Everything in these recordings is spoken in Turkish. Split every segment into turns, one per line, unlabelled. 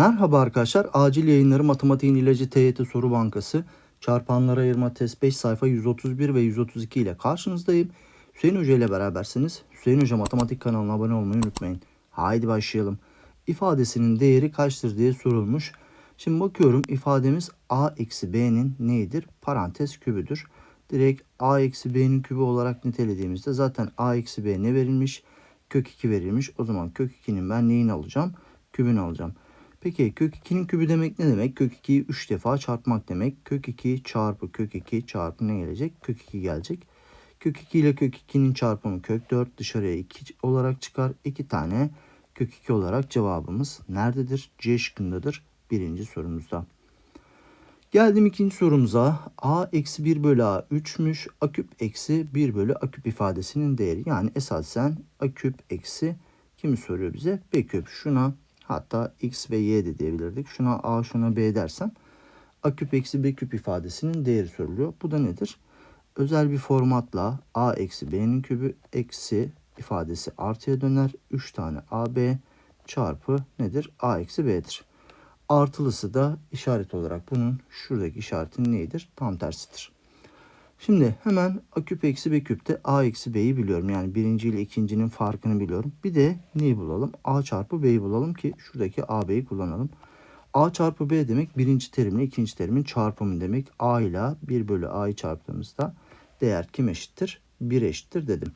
Merhaba arkadaşlar. Acil yayınları matematiğin ilacı TYT soru bankası. Çarpanlara ayırma test 5 sayfa 131 ve 132 ile karşınızdayım. Hüseyin Hoca ile berabersiniz. Hüseyin Hoca matematik kanalına abone olmayı unutmayın. Haydi başlayalım. İfadesinin değeri kaçtır diye sorulmuş. Şimdi bakıyorum ifademiz a eksi b'nin neyidir? Parantez kübüdür. Direkt a eksi b'nin kübü olarak nitelediğimizde zaten a eksi b ne verilmiş? Kök 2 verilmiş. O zaman kök 2'nin ben neyini alacağım? Kübünü alacağım. Peki kök 2'nin kübü demek ne demek? Kök 2'yi 3 defa çarpmak demek. Kök 2 çarpı kök 2 çarpı ne gelecek? Kök 2 gelecek. Kök 2 ile kök 2'nin çarpımı kök 4 dışarıya 2 olarak çıkar. 2 tane kök 2 olarak cevabımız nerededir? C şıkkındadır birinci sorumuzda. Geldim ikinci sorumuza. A eksi 1 bölü A 3'müş. A küp eksi 1 bölü A küp ifadesinin değeri. Yani esasen A küp eksi kimi soruyor bize? B küp. Şuna hatta X ve Y de diyebilirdik. Şuna A şuna B dersem A küp eksi B küp ifadesinin değeri soruluyor. Bu da nedir? Özel bir formatla A eksi B'nin kübü eksi ifadesi artıya döner. 3 tane AB çarpı nedir? A eksi B'dir. Artılısı da işaret olarak bunun şuradaki işaretin neydir? Tam tersidir. Şimdi hemen a küp eksi b küpte a eksi b'yi biliyorum. Yani birinci ile ikincinin farkını biliyorum. Bir de neyi bulalım? a çarpı b'yi bulalım ki şuradaki a b'yi kullanalım. a çarpı b demek birinci terimle ikinci terimin çarpımı demek. a ile 1 bölü a'yı çarptığımızda değer kim eşittir? 1 eşittir dedim.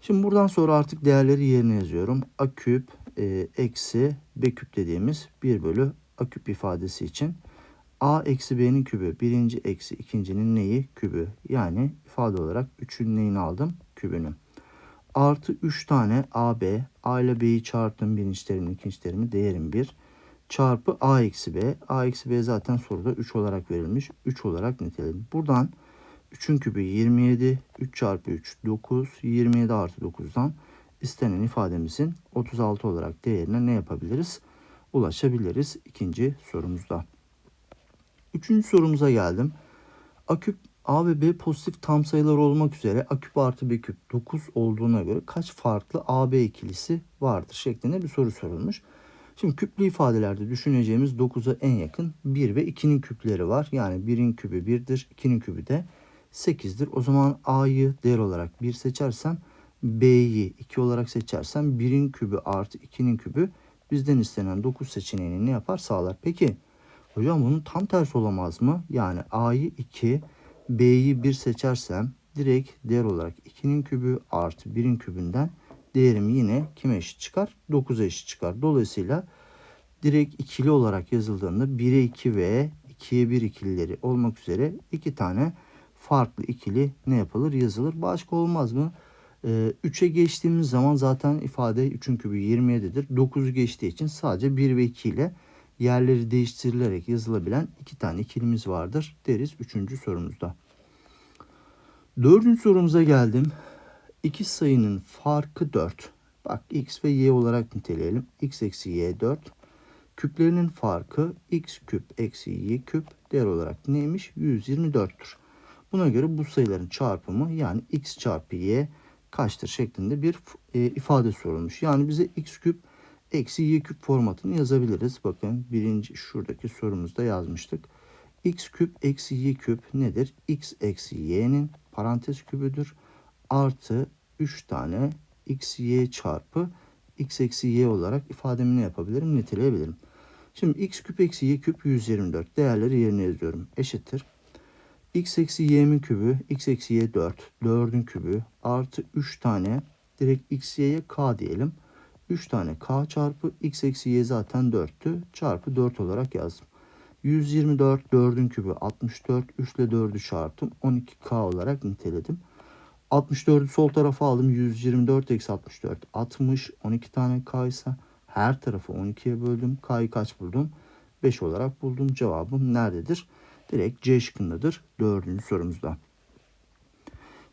Şimdi buradan sonra artık değerleri yerine yazıyorum. a küp e, eksi b küp dediğimiz 1 bölü a küp ifadesi için a eksi b'nin kübü birinci eksi ikincinin neyi kübü yani ifade olarak 3'ün neyini aldım kübünü. Artı 3 tane ab a ile b'yi çarptım birinci terimle ikinci terimi değerim 1 çarpı a eksi b a eksi b zaten soruda 3 olarak verilmiş 3 olarak niteledim. Buradan 3'ün kübü 27 3 çarpı 3 9 27 artı 9'dan istenen ifademizin 36 olarak değerine ne yapabiliriz? Ulaşabiliriz ikinci sorumuzda. Üçüncü sorumuza geldim. A küp A ve B pozitif tam sayılar olmak üzere A küp artı B küp 9 olduğuna göre kaç farklı AB ikilisi vardır şeklinde bir soru sorulmuş. Şimdi küplü ifadelerde düşüneceğimiz 9'a en yakın 1 ve 2'nin küpleri var. Yani 1'in kübü 1'dir, 2'nin kübü de 8'dir. O zaman A'yı değer olarak 1 seçersem B'yi 2 olarak seçersem 1'in kübü artı 2'nin kübü bizden istenen 9 seçeneğini ne yapar sağlar. Peki Hocam bunun tam tersi olamaz mı? Yani A'yı 2, B'yi 1 seçersem direkt değer olarak 2'nin kübü artı 1'in kübünden değerim yine kime eşit çıkar? 9'a eşit çıkar. Dolayısıyla direkt ikili olarak yazıldığında 1'e 2 ve 2'ye 1 ikilileri olmak üzere iki tane farklı ikili ne yapılır? Yazılır. Başka olmaz mı? Ee, 3'e geçtiğimiz zaman zaten ifade 3'ün kübü 27'dir. 9'u geçtiği için sadece 1 ve 2 ile yerleri değiştirilerek yazılabilen iki tane ikilimiz vardır deriz üçüncü sorumuzda. Dördüncü sorumuza geldim. İki sayının farkı 4. Bak x ve y olarak niteleyelim. x eksi y 4. Küplerinin farkı x küp eksi y küp değer olarak neymiş? 124'tür. Buna göre bu sayıların çarpımı yani x çarpı y kaçtır şeklinde bir e, ifade sorulmuş. Yani bize x küp eksi y küp formatını yazabiliriz. Bakın birinci şuradaki sorumuzda yazmıştık. x küp eksi y küp nedir? x eksi y'nin parantez kübüdür. Artı 3 tane x y çarpı x eksi y olarak ifademi ne yapabilirim? Niteleyebilirim. Şimdi x küp eksi y küp 124 değerleri yerine yazıyorum. Eşittir. x eksi y'min kübü x eksi y 4. 4'ün kübü artı 3 tane direkt x y'ye k diyelim. 3 tane k çarpı x eksi y zaten 4'tü. Çarpı 4 olarak yazdım. 124 4'ün kübü 64. 3 ile 4'ü çarptım. 12k olarak niteledim. 64'ü sol tarafa aldım. 124 eksi 64 60. 12 tane k ise her tarafı 12'ye böldüm. K'yı kaç buldum? 5 olarak buldum. Cevabım nerededir? Direkt C şıkkındadır. Dördüncü sorumuzda.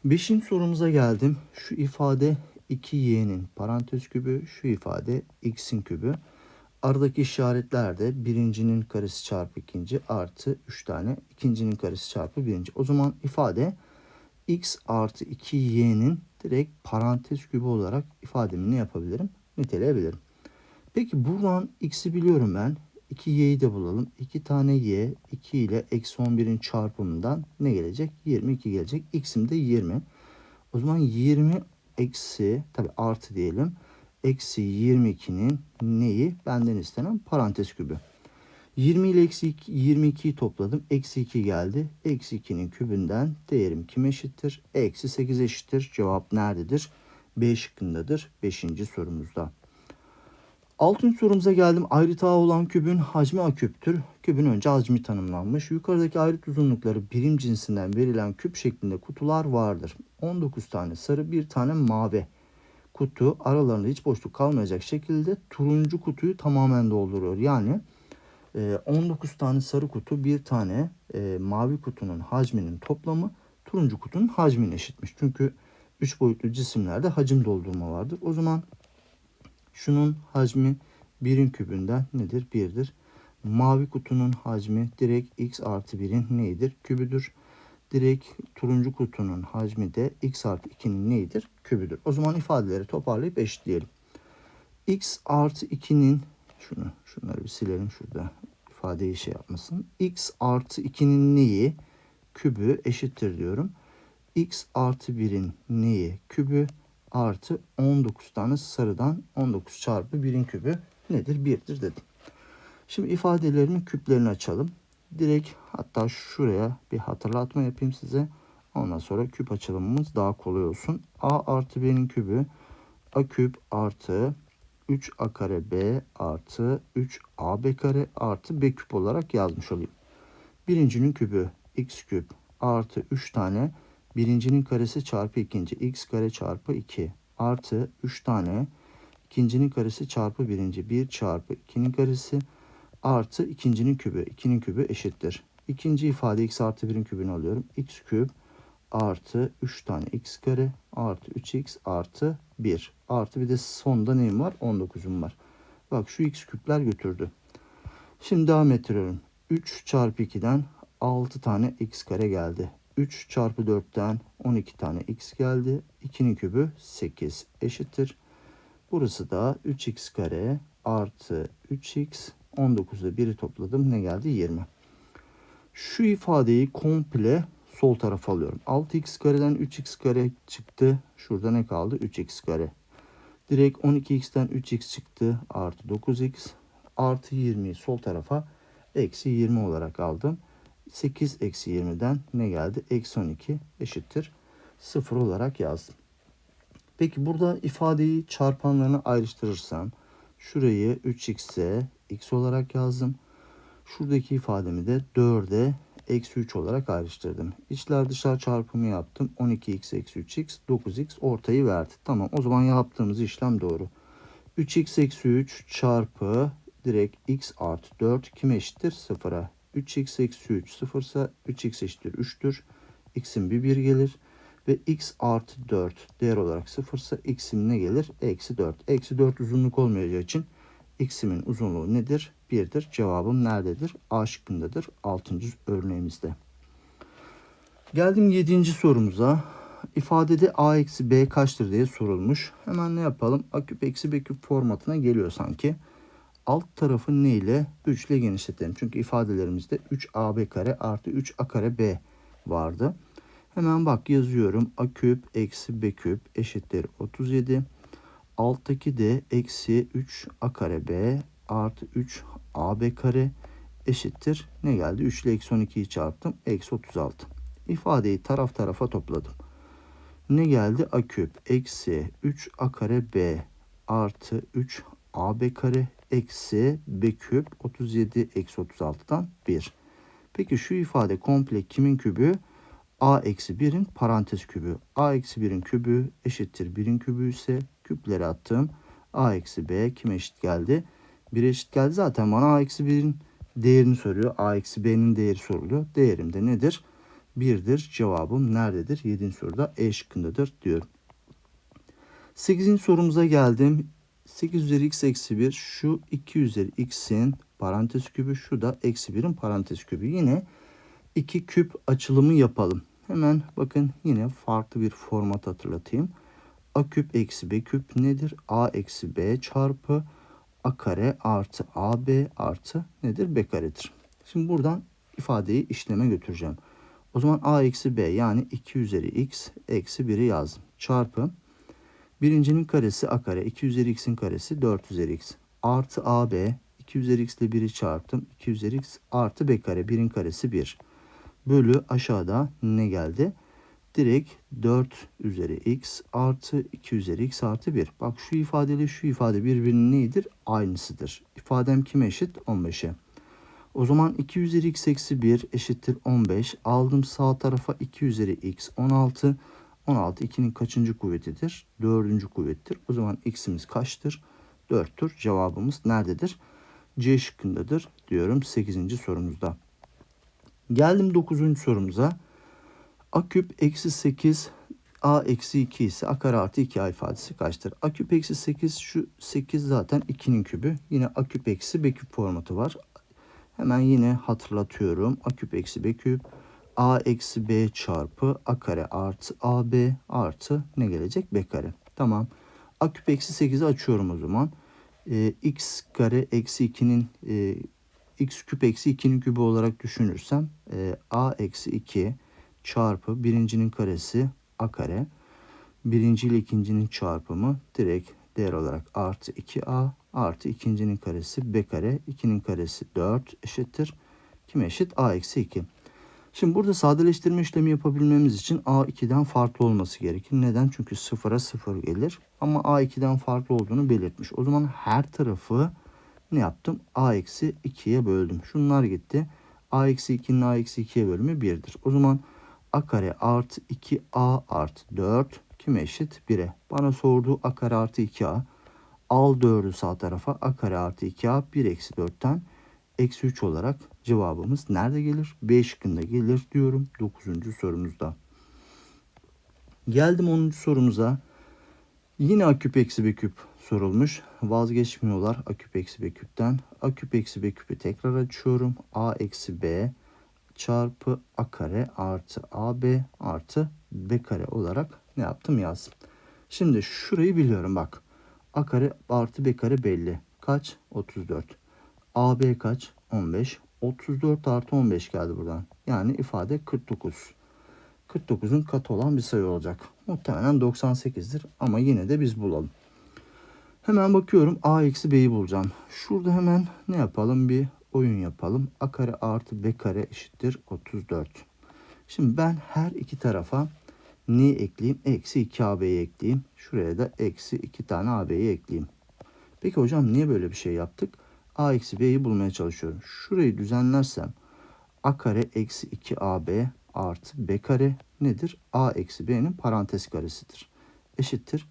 Beşinci sorumuza geldim. Şu ifade 2y'nin parantez kübü şu ifade x'in kübü. Aradaki işaretler de birincinin karesi çarpı ikinci artı 3 tane ikincinin karesi çarpı birinci. O zaman ifade x artı 2y'nin direkt parantez kübü olarak ifademi ne yapabilirim? Niteleyebilirim. Peki buradan x'i biliyorum ben. 2y'yi de bulalım. 2 tane y 2 ile eksi 11'in çarpımından ne gelecek? 22 gelecek. X'im de 20. O zaman 20 eksi tabi artı diyelim. Eksi 22'nin neyi? Benden istenen parantez kübü. 20 ile eksi 22'yi topladım. Eksi 2 geldi. Eksi 2'nin kübünden değerim kim eşittir? Eksi 8 eşittir. Cevap nerededir? B şıkkındadır. 5. sorumuzda. Altıncı sorumuza geldim. Ayrıt ağı olan kübün hacmi a küptür. Kübün önce hacmi tanımlanmış. Yukarıdaki ayrıt uzunlukları birim cinsinden verilen küp şeklinde kutular vardır. 19 tane sarı, bir tane mavi kutu aralarında hiç boşluk kalmayacak şekilde turuncu kutuyu tamamen dolduruyor. Yani 19 e, tane sarı kutu bir tane e, mavi kutunun hacminin toplamı turuncu kutunun hacmine eşitmiş. Çünkü 3 boyutlu cisimlerde hacim doldurma vardır. O zaman şunun hacmi 1'in kübünden nedir? 1'dir. Mavi kutunun hacmi direkt x artı 1'in neydir? Kübüdür. Direkt turuncu kutunun hacmi de x artı 2'nin neydir? Kübüdür. O zaman ifadeleri toparlayıp eşitleyelim. x artı 2'nin şunu şunları bir silelim şurada ifadeyi şey yapmasın. x artı 2'nin neyi? Kübü eşittir diyorum. x artı 1'in neyi? Kübü artı 19 tane sarıdan 19 çarpı 1'in kübü nedir? 1'dir dedim. Şimdi ifadelerimin küplerini açalım. Direkt hatta şuraya bir hatırlatma yapayım size. Ondan sonra küp açılımımız daha kolay olsun. A artı B'nin kübü A küp artı 3A kare B artı 3AB kare artı B küp olarak yazmış olayım. Birincinin kübü X küp artı 3 tane birincinin karesi çarpı ikinci x kare çarpı 2 artı 3 tane ikincinin karesi çarpı birinci 1 çarpı 2'nin karesi artı ikincinin kübü 2'nin kübü eşittir. İkinci ifade x artı 1'in kübünü alıyorum. x küp artı 3 tane x kare artı 3x artı 1 artı bir de sonda neyim var? 19'um var. Bak şu x küpler götürdü. Şimdi devam ettiriyorum. 3 çarpı 2'den 6 tane x kare geldi. 3 çarpı 4'ten 12 tane x geldi. 2'nin kübü 8 eşittir. Burası da 3x kare artı 3x 19'da 1'i topladım. Ne geldi? 20. Şu ifadeyi komple sol tarafa alıyorum. 6x kareden 3x kare çıktı. Şurada ne kaldı? 3x kare. Direkt 12x'ten 3x çıktı. Artı 9x artı 20'yi sol tarafa eksi 20 olarak aldım. 8 eksi 20'den ne geldi? Eksi 12 eşittir. 0 olarak yazdım. Peki burada ifadeyi çarpanlarına ayrıştırırsam şurayı 3x'e x olarak yazdım. Şuradaki ifademi de 4'e eksi 3 olarak ayrıştırdım. İçler dışlar çarpımı yaptım. 12x eksi 3x 9x ortayı verdi. Tamam o zaman yaptığımız işlem doğru. 3x eksi 3 çarpı direkt x artı 4 kime eşittir? 0'a. 3x eksi 3 0 ise 3x eşittir 3'tür. x'in bir 1 gelir. Ve x artı 4 değer olarak 0 ise x'im ne gelir? Eksi 4. Eksi 4 uzunluk olmayacağı için x'imin uzunluğu nedir? 1'dir. Cevabım nerededir? A şıkkındadır. 6. örneğimizde. Geldim 7. sorumuza. İfadede a eksi b kaçtır diye sorulmuş. Hemen ne yapalım? a küp eksi b küp formatına geliyor sanki alt tarafı ne ile? 3 ile genişletelim. Çünkü ifadelerimizde 3ab kare artı 3a kare b vardı. Hemen bak yazıyorum. a küp eksi b küp eşittir 37. Alttaki de eksi 3 a kare b artı 3 ab kare eşittir. Ne geldi? 3 ile eksi 12'yi çarptım. Eksi 36. İfadeyi taraf tarafa topladım. Ne geldi? a küp eksi 3 a kare b artı 3 ab kare eksi b küp 37 eksi 36'dan 1. Peki şu ifade komple kimin kübü? a eksi 1'in parantez kübü. a eksi 1'in kübü eşittir 1'in kübü ise küpleri attım. a eksi b kime eşit geldi? 1 eşit geldi zaten bana a eksi 1'in değerini soruyor. a eksi b'nin değeri soruluyor. Değerim de nedir? 1'dir. Cevabım nerededir? 7. soruda E şıkkındadır diyorum. 8. sorumuza geldim. 8 üzeri x eksi 1 şu 2 üzeri x'in parantez kübü şu da eksi 1'in parantez kübü. Yine iki küp açılımı yapalım. Hemen bakın yine farklı bir format hatırlatayım. A küp eksi B küp nedir? A eksi B çarpı a kare artı ab artı nedir? b karedir. Şimdi buradan ifadeyi işleme götüreceğim. O zaman a eksi b yani 2 üzeri x eksi 1'i yazdım. Çarpı birincinin karesi a kare 2 üzeri x'in karesi 4 üzeri x artı ab 2 üzeri x ile 1'i çarptım. 2 üzeri x artı b kare 1'in karesi 1 bölü aşağıda ne geldi? Direkt 4 üzeri x artı 2 üzeri x artı 1. Bak şu ifadeyle şu ifade birbirinin neyidir? Aynısıdır. İfadem kime eşit? 15'e. O zaman 2 üzeri x eksi 1 eşittir 15. Aldım sağ tarafa 2 üzeri x 16. 16 2'nin kaçıncı kuvvetidir? Dördüncü kuvvettir. O zaman x'imiz kaçtır? 4'tür. Cevabımız nerededir? C şıkkındadır diyorum 8. sorumuzda. Geldim 9. sorumuza. A küp eksi 8 A eksi 2 ise A kare artı 2A ifadesi kaçtır? A küp eksi 8 şu 8 zaten 2'nin kübü. Yine A küp eksi B küp formatı var. Hemen yine hatırlatıyorum. A küp eksi B küp A eksi B çarpı A kare artı AB artı ne gelecek? B kare. Tamam. A küp eksi 8'i açıyorum o zaman. Ee, x kare eksi 2'nin e, x küp eksi 2'nin kübü olarak düşünürsem e, A eksi 2 çarpı birincinin karesi a kare. Birinci ile ikincinin çarpımı direkt değer olarak artı 2a artı ikincinin karesi b kare. 2'nin karesi 4 eşittir. Kime eşit? a eksi 2. Şimdi burada sadeleştirme işlemi yapabilmemiz için a2'den farklı olması gerekir. Neden? Çünkü 0'a 0 gelir. Ama a2'den farklı olduğunu belirtmiş. O zaman her tarafı ne yaptım? a eksi 2'ye böldüm. Şunlar gitti. a eksi 2'nin a eksi 2'ye bölümü 1'dir. O zaman a kare artı 2a artı 4 kime eşit? 1'e. Bana sorduğu a kare artı 2a. Al 4'ü sağ tarafa a kare artı 2a 1 eksi 4'ten eksi 3 olarak cevabımız nerede gelir? B şıkkında gelir diyorum 9. sorumuzda. Geldim 10. sorumuza. Yine a küp eksi b küp sorulmuş. Vazgeçmiyorlar a küp eksi b küpten. a eksi b küpü tekrar açıyorum. a eksi b çarpı a kare artı ab artı b kare olarak ne yaptım yazdım. Şimdi şurayı biliyorum bak. a kare artı b kare belli. Kaç? 34. ab kaç? 15. 34 artı 15 geldi buradan. Yani ifade 49. 49'un katı olan bir sayı olacak. Muhtemelen 98'dir ama yine de biz bulalım. Hemen bakıyorum a eksi b'yi bulacağım. Şurada hemen ne yapalım bir oyun yapalım. A kare artı B kare eşittir 34. Şimdi ben her iki tarafa neyi ekleyeyim? Eksi 2 AB'yi ekleyeyim. Şuraya da eksi 2 tane AB'yi ekleyeyim. Peki hocam niye böyle bir şey yaptık? A eksi B'yi bulmaya çalışıyorum. Şurayı düzenlersem A kare eksi 2 AB artı B kare nedir? A eksi B'nin parantez karesidir. Eşittir.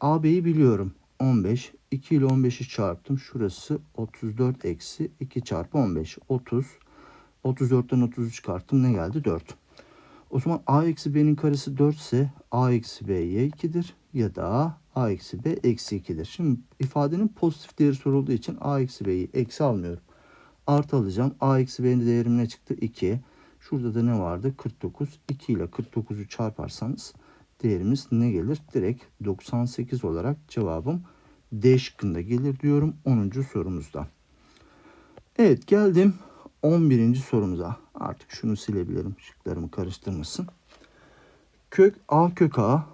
AB'yi biliyorum. 15. 2 ile 15'i çarptım. Şurası 34 eksi 2 çarpı 15. 30. 34'ten 30'u çıkarttım. Ne geldi? 4. O zaman a eksi b'nin karesi 4 ise a eksi b y 2'dir. Ya da a eksi b eksi 2'dir. Şimdi ifadenin pozitif değeri sorulduğu için a eksi b'yi eksi almıyorum. Artı alacağım. a eksi b'nin değerim ne çıktı? 2. Şurada da ne vardı? 49. 2 ile 49'u çarparsanız değerimiz ne gelir? Direkt 98 olarak cevabım D şıkkında gelir diyorum 10. sorumuzda. Evet geldim 11. sorumuza. Artık şunu silebilirim. Şıklarımı karıştırmasın. Kök A kök A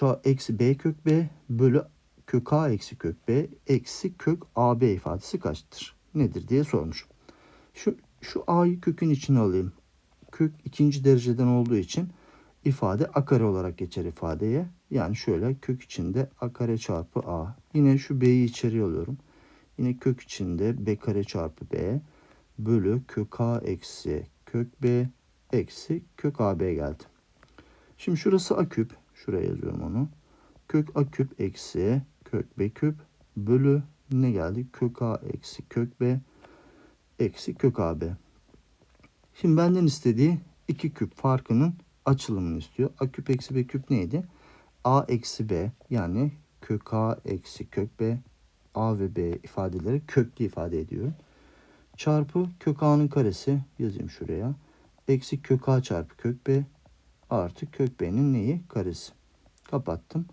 ça eksi B kök B bölü kök A eksi kök B eksi kök AB ifadesi kaçtır? Nedir diye sormuş. Şu, şu A'yı kökün içine alayım. Kök ikinci dereceden olduğu için ifade a kare olarak geçer ifadeye. Yani şöyle kök içinde a kare çarpı a. Yine şu b'yi içeri alıyorum. Yine kök içinde b kare çarpı b bölü kök a eksi kök b eksi kök ab geldi. Şimdi şurası a küp. Şuraya yazıyorum onu. Kök a küp eksi kök b küp bölü ne geldi? Kök a eksi kök b eksi kök ab. Şimdi benden istediği iki küp farkının açılımını istiyor. A küp eksi B küp neydi? A eksi B yani kök A eksi kök B A ve B ifadeleri köklü ifade ediyorum. Çarpı kök A'nın karesi yazayım şuraya. Eksi kök A çarpı kök B artı kök B'nin neyi? Karesi. Kapattım.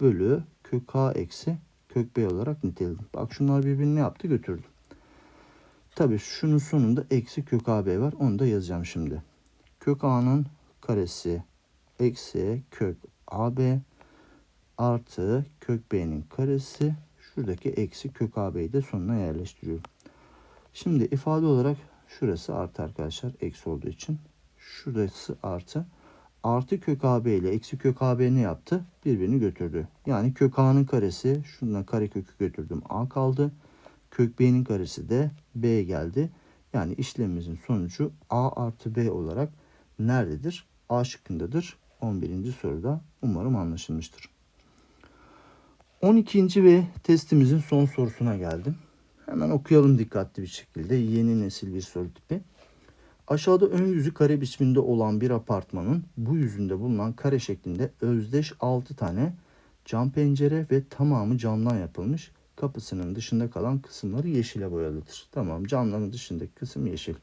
Bölü kök A eksi kök B olarak niteledim. Bak şunlar birbirini ne yaptı götürdü. Tabi şunun sonunda eksi kök AB var. Onu da yazacağım şimdi. Kök A'nın karesi eksi kök AB artı kök B'nin karesi şuradaki eksi kök AB'yi de sonuna yerleştiriyorum. Şimdi ifade olarak şurası artı arkadaşlar eksi olduğu için şurası artı artı kök AB ile eksi kök AB ne yaptı? Birbirini götürdü. Yani kök A'nın karesi şundan kare kökü götürdüm A kaldı. Kök B'nin karesi de B geldi. Yani işlemimizin sonucu A artı B olarak nerededir? A şıkkındadır. 11. soruda umarım anlaşılmıştır. 12. ve testimizin son sorusuna geldim. Hemen okuyalım dikkatli bir şekilde. Yeni nesil bir soru tipi. Aşağıda ön yüzü kare biçiminde olan bir apartmanın bu yüzünde bulunan kare şeklinde özdeş 6 tane cam pencere ve tamamı camdan yapılmış kapısının dışında kalan kısımları yeşile boyalıdır. Tamam camların dışındaki kısım yeşil.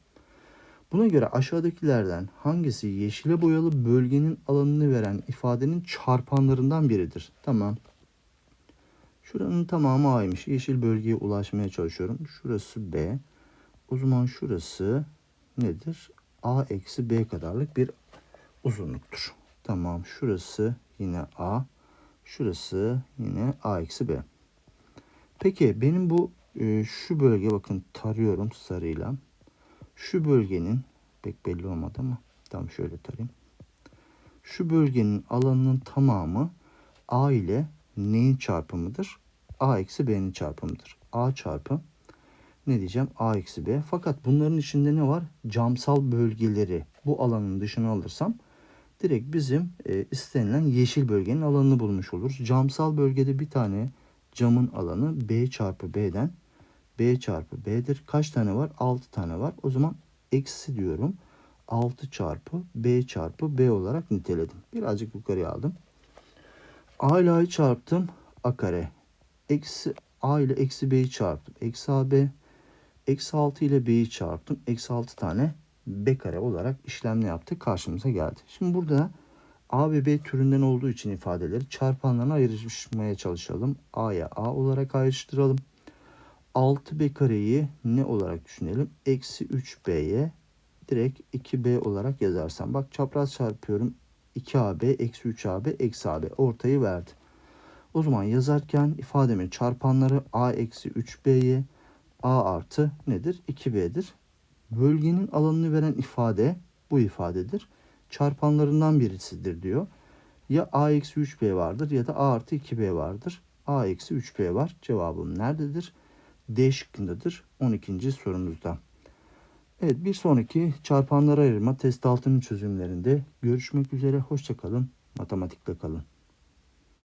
Buna göre aşağıdakilerden hangisi yeşile boyalı bölgenin alanını veren ifadenin çarpanlarından biridir? Tamam. Şuranın tamamı A'ymış. Yeşil bölgeye ulaşmaya çalışıyorum. Şurası B. O zaman şurası nedir? A eksi B kadarlık bir uzunluktur. Tamam. Şurası yine A. Şurası yine A eksi B. Peki benim bu e, şu bölge bakın tarıyorum sarıyla. Şu bölgenin pek belli olmadı ama tam şöyle tarayayım. Şu bölgenin alanının tamamı A ile neyin çarpımıdır? A eksi B'nin çarpımıdır. A çarpı ne diyeceğim? A eksi B. Fakat bunların içinde ne var? Camsal bölgeleri bu alanın dışına alırsam direkt bizim e, istenilen yeşil bölgenin alanını bulmuş oluruz. Camsal bölgede bir tane camın alanı B çarpı B'den B çarpı B'dir. Kaç tane var? 6 tane var. O zaman eksi diyorum. 6 çarpı B çarpı B olarak niteledim. Birazcık yukarıya aldım. A ile A'yı çarptım. A kare. Eksi A ile eksi B'yi çarptım. Eksi AB. Eksi 6 ile B'yi çarptım. Eksi 6 tane B kare olarak işlemle yaptık. Karşımıza geldi. Şimdi burada A ve B türünden olduğu için ifadeleri çarpanlarına ayrışmaya çalışalım. A'ya A olarak ayrıştıralım. 6B kareyi ne olarak düşünelim? Eksi 3B'ye direkt 2B olarak yazarsam. Bak çapraz çarpıyorum. 2AB eksi 3AB eksi AB ortayı verdi. O zaman yazarken ifademin çarpanları A eksi 3B'ye A artı nedir? 2B'dir. Bölgenin alanını veren ifade bu ifadedir. Çarpanlarından birisidir diyor. Ya A eksi 3B vardır ya da A artı 2B vardır. A eksi 3B var. Cevabım nerededir? D şıkkındadır 12. sorumuzda. Evet bir sonraki çarpanlara ayırma test altının çözümlerinde görüşmek üzere. Hoşçakalın. Matematikle kalın.